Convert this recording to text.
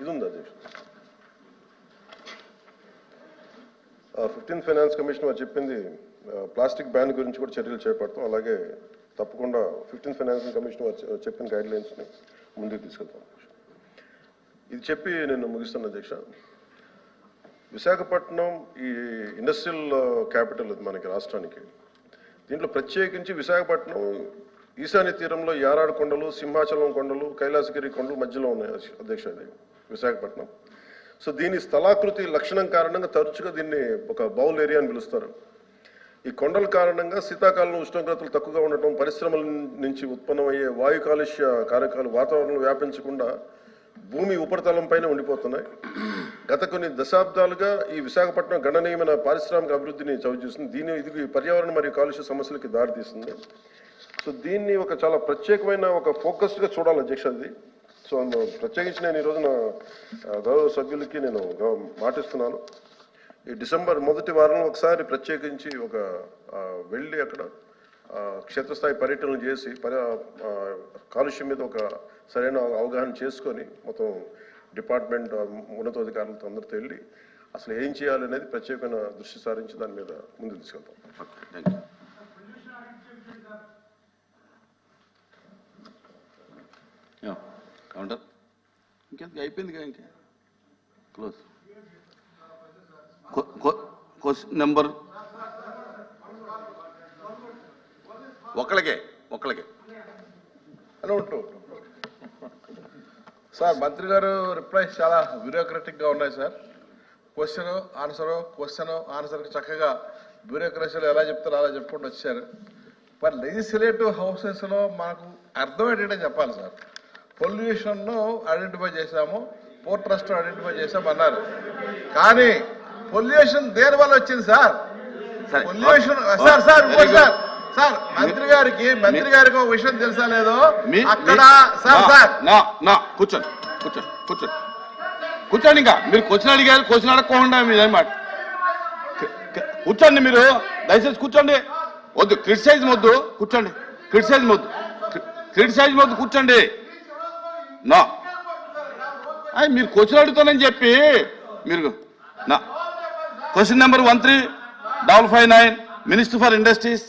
ఇది ఉంది fifteenth finance commission వారు చెప్పింది uh, ప్లాస్టిక్ బ్యాన్ గురించి కూడా చర్యలు చేపడతాం. అలాగే తప్పకుండా ఫిఫ్టీన్త్ ఫైనాన్స్ కమిషన్ వారు చెప్పిన గైడ్ లైన్స్ని ముందుకు తీసుకెళ్తాం. ఇది చెప్పి నేను ముగిస్తున్నా అధ్యక్ష. విశాఖపట్నం ఈ ఇండస్ట్రియల్ క్యాపిటల్ uh, అది మనకి రాష్ట్రానికి. దీంట్లో ప్రత్యేకించి విశాఖపట్నం ఈశాన్య తీరంలో యారాడు కొండలు సింహాచలం కొండలు కైలాసగిరి కొండలు మధ్యలో ఉన్నాయి అధ్యక్ష ఇది. విశాఖపట్నం. సో దీని స్థలాకృతి లక్షణం కారణంగా తరచుగా దీన్ని ఒక బౌల్ ఏరియా అని పిలుస్తారు. ఈ కొండల కారణంగా శీతాకాలంలో ఉష్ణోగ్రతలు తక్కువగా ఉండటం పరిశ్రమల నుంచి ఉత్పన్నమయ్యే వాయు కాలుష్య కారకాలు వాతావరణం వ్యాపించకుండా భూమి ఉపరితలంపైనే ఉండిపోతున్నాయి. గత కొన్ని దశాబ్దాలుగా ఈ విశాఖపట్నం గణనీయమైన పారిశ్రామిక అభివృద్ధిని చవిచూస్తుంది దీని ఇది పర్యావరణ మరియు కాలుష్య సమస్యలకి దారితీస్తుంది సో దీన్ని ఒక చాలా ప్రత్యేకమైన ఒక ఫోకస్గా చూడాలి అధ్యక్ష అది. సో అందులో ప్రత్యేకించి నేను ఈ రోజున గౌరవ సభ్యులకి నేను మాటిస్తున్నాను. ఈ డిసెంబర్ మొదటి వారంలో ఒకసారి ప్రత్యేకించి ఒక వెళ్ళి అక్కడ క్షేత్రస్థాయి పర్యటనలు చేసి పర్యా కాలుష్యం మీద ఒక సరైన అవగాహన చేసుకొని మొత్తం డిపార్ట్మెంట్ ఉన్నతాధికారులతో అందరితో వెళ్ళి అసలు ఏం చేయాలి అనేది ప్రత్యేకమైన దృష్టి సారించి దాని మీద ముందుకు తీసుకెళ్తాం. Thank you counter. ఇంకెందుకు అయిపోయింది కదా ఇంకా? క్లోజ్. క్వశ్చన్ నెంబర్ ఒకళ్ళకే ఒకళ్ళకే. హలో సార్ మంత్రి గారు రిప్లైస్ చాలా బ్యూరోక్రటిక్గా ఉన్నాయి sir. Question answer question answer చక్కగా బ్యూరోక్రసీలో ఎలా చెప్తారో అలా చెప్పుకుంటూ వచ్చారు. మరి లెజిస్లేటివ్ హౌసెస్లో మనకు అర్థమయ్యేటట్టే చెప్పాలి సార్. పొల్యూషన్ను ఐడెంటిఫై చేశాము పోర్ట్ ట్రస్ట్ ఐడెంటిఫై చేశాము అన్నారు కానీ పొల్యూషన్ దేని వల్ల వచ్చింది sir. Pollution sir sir. Sir sir మంత్రి గారికి మంత్రి గారికి ఒక విషయం తెలుసా లేదో? అక్కడ సార్ సార్. నా నా కూర్చోండి కూర్చోండి కూర్చోండి. కూర్చోండి ఇంకా. మీరు క్వశ్చన్ అడిగారు క్వశ్చన్ అడగకుండా మీరు ఏమాట కూర్చోండి మీరు. దయచేసి కూర్చోండి. వద్దు క్రిటిసైజ్ వద్దు కూర్చోండి. క్రిటిసైజ్ వద్దు క్రిటిసైజ్ వద్దు కూర్చోండి. నా. అయ్యి మీరు క్వశ్చన్ అడుగుతానని చెప్పి మీరు నా. Question number one three double five nine minister for industries.